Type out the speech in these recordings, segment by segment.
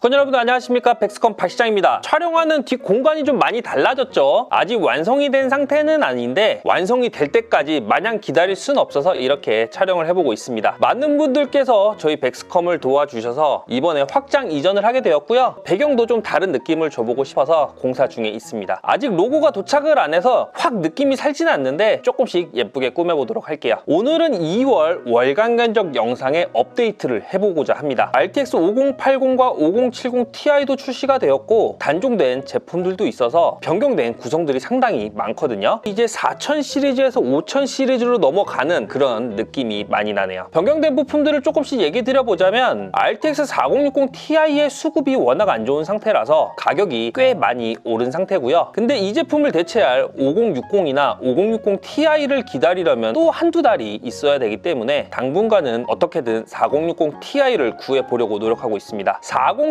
건 여러분 안녕하십니까? 백스컴 박시장입니다. 촬영하는 뒷 공간이 좀 많이 달라졌죠? 아직 완성이 된 상태는 아닌데 완성이 될 때까지 마냥 기다릴 순 없어서 이렇게 촬영을 해보고 있습니다. 많은 분들께서 저희 백스컴을 도와주셔서 이번에 확장 이전을 하게 되었고요. 배경도 좀 다른 느낌을 줘보고 싶어서 공사 중에 있습니다. 아직 로고가 도착을 안 해서 확 느낌이 살진 않는데 조금씩 예쁘게 꾸며보도록 할게요. 오늘은 2월 월간 견적 영상의 업데이트를 해보고자 합니다. RTX 5080과 50 3070ti도 출시가 되었고 단종된 제품들도 있어서 변경된 구성들이 상당히 많거든요. 이제 4000 시리즈에서 5000 시리즈로 넘어가는 그런 느낌이 많이 나네요. 변경된 부품들을 조금씩 얘기 드려보자면 RTX 4060ti의 수급이 워낙 안 좋은 상태라서 가격이 꽤 많이 오른 상태고요. 근데 이 제품을 대체할 5060이나 5060ti를 기다리려면 또 한두 달이 있어야 되기 때문에 당분간은 어떻게든 4060ti를 구해보려고 노력하고 있습니다.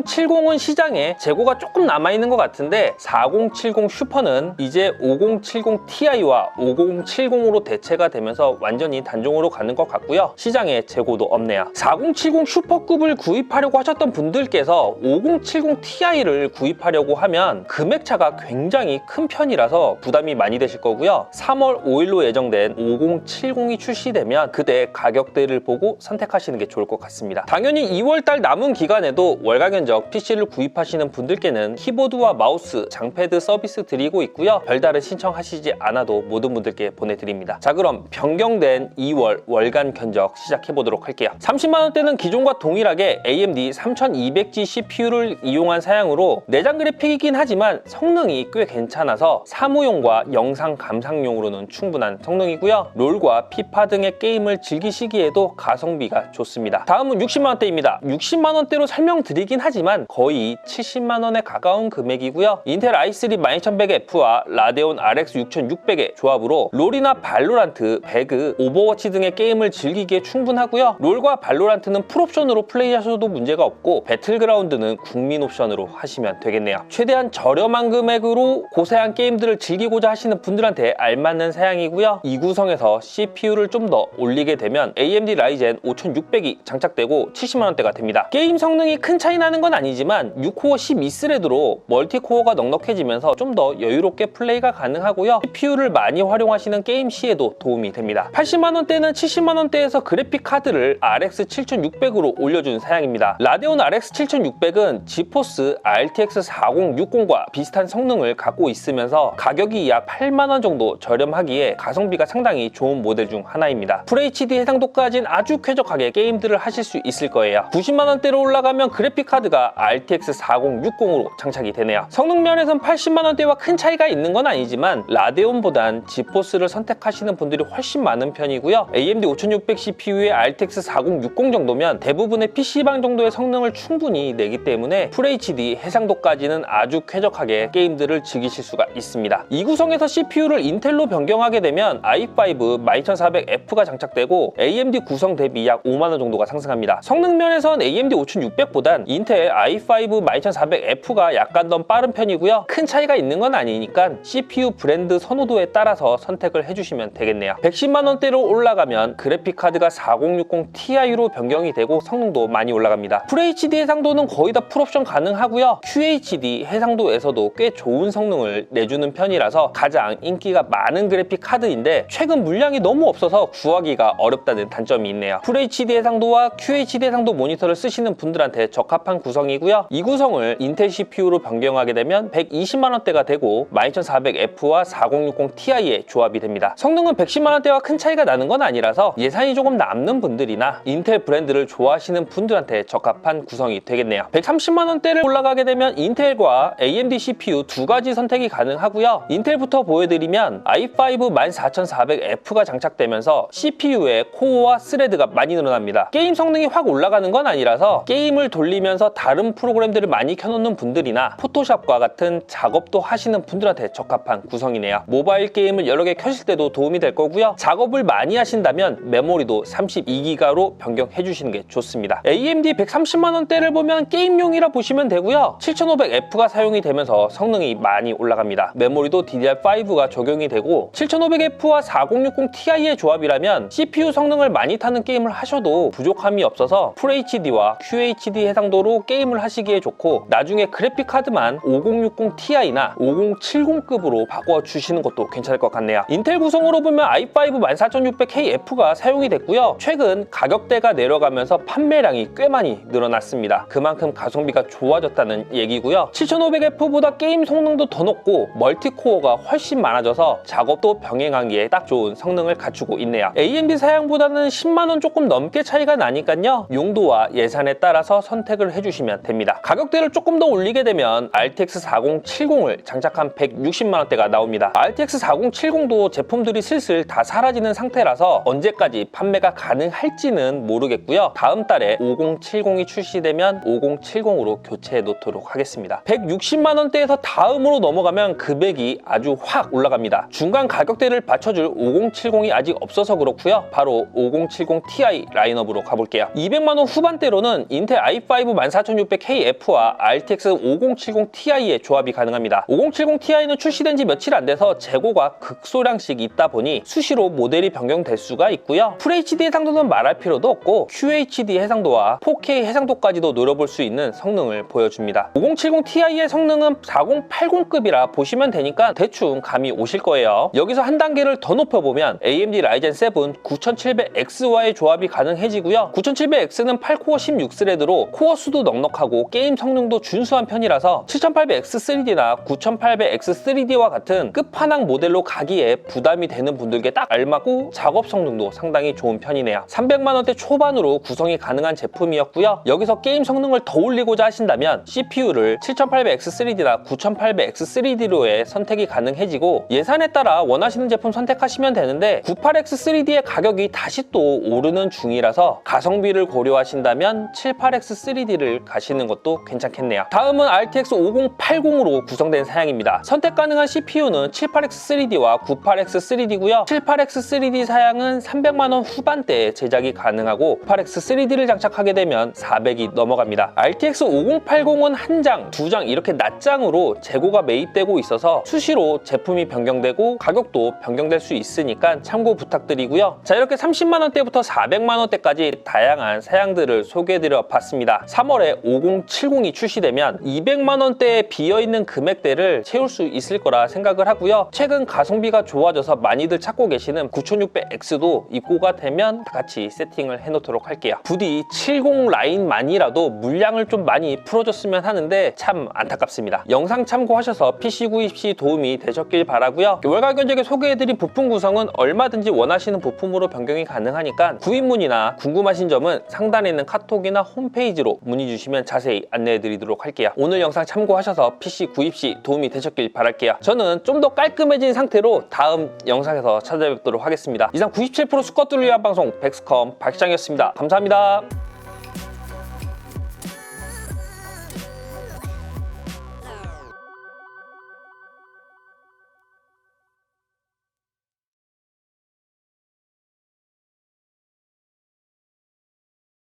4070은 시장에 재고가 조금 남아있는 것 같은데 4070 슈퍼는 이제 5070 Ti와 5070으로 대체가 되면서 완전히 단종으로 가는 것 같고요. 시장에 재고도 없네요. 4070 슈퍼급을 구입하려고 하셨던 분들께서 5070 Ti를 구입하려고 하면 금액차가 굉장히 큰 편이라서 부담이 많이 되실 거고요. 3월 5일로 예정된 5070이 출시되면 그때 가격대를 보고 선택하시는 게 좋을 것 같습니다. 당연히 2월달 남은 기간에도 월가 견적 PC를 구입하시는 분들께는 키보드와 마우스, 장패드 서비스 드리고 있고요. 별다른 신청하시지 않아도 모든 분들께 보내드립니다. 자 그럼 변경된 2월 월간 견적 시작해보도록 할게요. 30만원대는 기존과 동일하게 AMD 3200G CPU를 이용한 사양으로 내장 그래픽이긴 하지만 성능이 꽤 괜찮아서 사무용과 영상 감상용으로는 충분한 성능이고요. 롤과 피파 등의 게임을 즐기시기에도 가성비가 좋습니다. 다음은 60만원대입니다. 60만원대로 설명드리긴 하지만 거의 70만 원에 가까운 금액이고요. 인텔 i3 12100F와 라데온 RX 6600의 조합으로 롤이나 발로란트, 배그, 오버워치 등의 게임을 즐기기에 충분하고요. 롤과 발로란트는 풀옵션으로 플레이하셔도 문제가 없고 배틀그라운드는 국민 옵션으로 하시면 되겠네요. 최대한 저렴한 금액으로 고사양 게임들을 즐기고자 하시는 분들한테 알맞는 사양이고요. 이 구성에서 CPU를 좀 더 올리게 되면 AMD 라이젠 5600이 장착되고 70만원대가 됩니다. 게임 성능이 큰 차이 나는 건 아니지만 6코어 12스레드로 멀티코어가 넉넉해지면서 좀 더 여유롭게 플레이가 가능하고요. CPU를 많이 활용하시는 게임 시에도 도움이 됩니다. 80만원대는 70만원대에서 그래픽 카드를 RX 7600으로 올려준 사양입니다. 라데온 RX 7600은 지포스 RTX 4060과 비슷한 성능을 갖고 있으면서 가격이 약 8만원 정도 저렴하기에 가성비가 상당히 좋은 모델 중 하나입니다. FHD 해상도까지는 아주 쾌적하게 게임들을 하실 수 있을 거예요. 90만원대로 올라가면 그래픽 카드가 RTX 4060으로 장착이 되네요. 성능 면에선 80만원대와 큰 차이가 있는 건 아니지만 라데온보단 지포스를 선택하시는 분들이 훨씬 많은 편이고요. AMD 5600 CPU의 RTX 4060 정도면 대부분의 PC방 정도의 성능을 충분히 내기 때문에 FHD 해상도까지는 아주 쾌적하게 게임들을 즐기실 수가 있습니다. 이 구성에서 CPU를 인텔로 변경하게 되면 i5 12400F가 장착되고 AMD 구성 대비 약 5만원 정도가 상승합니다. 성능 면에선 AMD 5600보단 인텔 i5 12400F가 약간 더 빠른 편이고요. 큰 차이가 있는 건 아니니까 CPU 브랜드 선호도에 따라서 선택을 해주시면 되겠네요. 110만원대로 올라가면 그래픽카드가 4060 Ti로 변경이 되고 성능도 많이 올라갑니다. FHD 해상도는 거의 다 풀옵션 가능하고요. QHD 해상도에서도 꽤 좋은 성능을 내주는 편이라서 가장 인기가 많은 그래픽 카드인데 최근 물량이 너무 없어서 구하기가 어렵다는 단점이 있네요. FHD 해상도와 QHD 해상도 모니터를 쓰시는 분들한테 적합한 구성이 고요. 이 구성을 인텔 CPU로 변경하게 되면 120만원대가 되고 12400F와 4060 Ti의 조합이 됩니다. 성능은 110만원대와 큰 차이가 나는 건 아니라서 예산이 조금 남는 분들이나 인텔 브랜드를 좋아하시는 분들한테 적합한 구성이 되겠네요. 130만원대를 올라가게 되면 인텔과 AMD CPU 두 가지 선택이 가능하고요. 인텔부터 보여드리면 i5 14400F가 장착되면서 CPU의 코어와 스레드가 많이 늘어납니다. 게임 성능이 확 올라가는 건 아니라서 게임을 돌리면서 다른 프로그램들을 많이 켜놓는 분들이나 포토샵과 같은 작업도 하시는 분들한테 적합한 구성이네요. 모바일 게임을 여러 개 켜실 때도 도움이 될 거고요. 작업을 많이 하신다면 메모리도 32기가로 변경해 주시는 게 좋습니다. AMD 130만원대를 보면 게임용이라 보시면 되고요. 7500F가 사용이 되면서 성능이 많이 올라갑니다. 메모리도 DDR5가 적용이 되고 7500F와 4060 Ti의 조합이라면 CPU 성능을 많이 타는 게임을 하셔도 부족함이 없어서 FHD와 QHD 해상도로 게임 게임을 하시기에 좋고 나중에 그래픽 카드만 5060 Ti나 5070급으로 바꿔주시는 것도 괜찮을 것 같네요. 인텔 구성으로 보면 i5 14600KF가 사용이 됐고요. 최근 가격대가 내려가면서 판매량이 꽤 많이 늘어났습니다. 그만큼 가성비가 좋아졌다는 얘기고요. 7500F보다 게임 성능도 더 높고 멀티코어가 훨씬 많아져서 작업도 병행하기에 딱 좋은 성능을 갖추고 있네요. AMD 사양보다는 10만원 조금 넘게 차이가 나니까요. 용도와 예산에 따라서 선택을 해주시면 됩니다. 가격대를 조금 더 올리게 되면 RTX 4070을 장착한 160만원대가 나옵니다. RTX 4070도 제품들이 슬슬 다 사라지는 상태라서 언제까지 판매가 가능할지는 모르겠고요. 다음 달에 5070이 출시되면 5070으로 교체해 놓도록 하겠습니다. 160만원대에서 다음으로 넘어가면 금액이 아주 확 올라갑니다. 중간 가격대를 받쳐줄 5070이 아직 없어서 그렇고요. 바로 5070 Ti 라인업으로 가볼게요. 200만원 후반대로는 인텔 i5 14600KF와 RTX 5070 Ti의 조합이 가능합니다. 5070 Ti는 출시된 지 며칠 안 돼서 재고가 극소량씩 있다 보니 수시로 모델이 변경될 수가 있고요. FHD 해상도는 말할 필요도 없고 QHD 해상도와 4K 해상도까지도 노려볼 수 있는 성능을 보여줍니다. 5070 Ti의 성능은 4080급이라 보시면 되니까 대충 감이 오실 거예요. 여기서 한 단계를 더 높여보면 AMD Ryzen 7 9700X와의 조합이 가능해지고요. 9700X는 8코어 16스레드로 코어 수도 넉넉 하고 게임 성능도 준수한 편이라서 7800X3D나 9800X3D와 같은 끝판왕 모델로 가기에 부담이 되는 분들께 딱 알맞고 작업 성능도 상당히 좋은 편이네요. 300만원대 초반으로 구성이 가능한 제품이었고요. 여기서 게임 성능을 더 올리고자 하신다면 CPU를 7800X3D나 9800X3D로의 선택이 가능해지고 예산에 따라 원하시는 제품 선택하시면 되는데 98X3D의 가격이 다시 또 오르는 중이라서 가성비를 고려하신다면 78X3D를 가 시는 것도 괜찮겠네요. 다음은 RTX 5080으로 구성된 사양입니다. 선택 가능한 CPU는 78X3D와 98X3D고요. 78X3D 사양은 300만 원 후반대에 제작이 가능하고 98X3D를 장착하게 되면 400이 넘어갑니다. RTX 5080은 한 장, 두 장 이렇게 낱장으로 재고가 매입되고 있어서 수시로 제품이 변경되고 가격도 변경될 수 있으니까 참고 부탁드리고요. 자 이렇게 30만 원대부터 400만 원대까지 다양한 사양들을 소개해드려 봤습니다. 3월에 5070이 출시되면 200만 원대에 비어있는 금액대를 채울 수 있을 거라 생각을 하고요. 최근 가성비가 좋아져서 많이들 찾고 계시는 9600X도 입고가 되면 다 같이 세팅을 해놓도록 할게요. 부디 70 라인만이라도 물량을 좀 많이 풀어줬으면 하는데 참 안타깝습니다. 영상 참고하셔서 PC 구입 시 도움이 되셨길 바라고요. 월가 견적에 소개해드린 부품 구성은 얼마든지 원하시는 부품으로 변경이 가능하니까 구입 문의나 궁금하신 점은 상단에 있는 카톡이나 홈페이지로 문의 주시면 자세히 안내해 드리도록 할게요. 오늘 영상 참고하셔서 PC 구입 시 도움이 되셨길 바랄게요. 저는 좀 더 깔끔해진 상태로 다음 영상에서 찾아뵙도록 하겠습니다. 이상 97% 수컷들을 위한 방송 백스컴 박시장이었습니다. 감사합니다.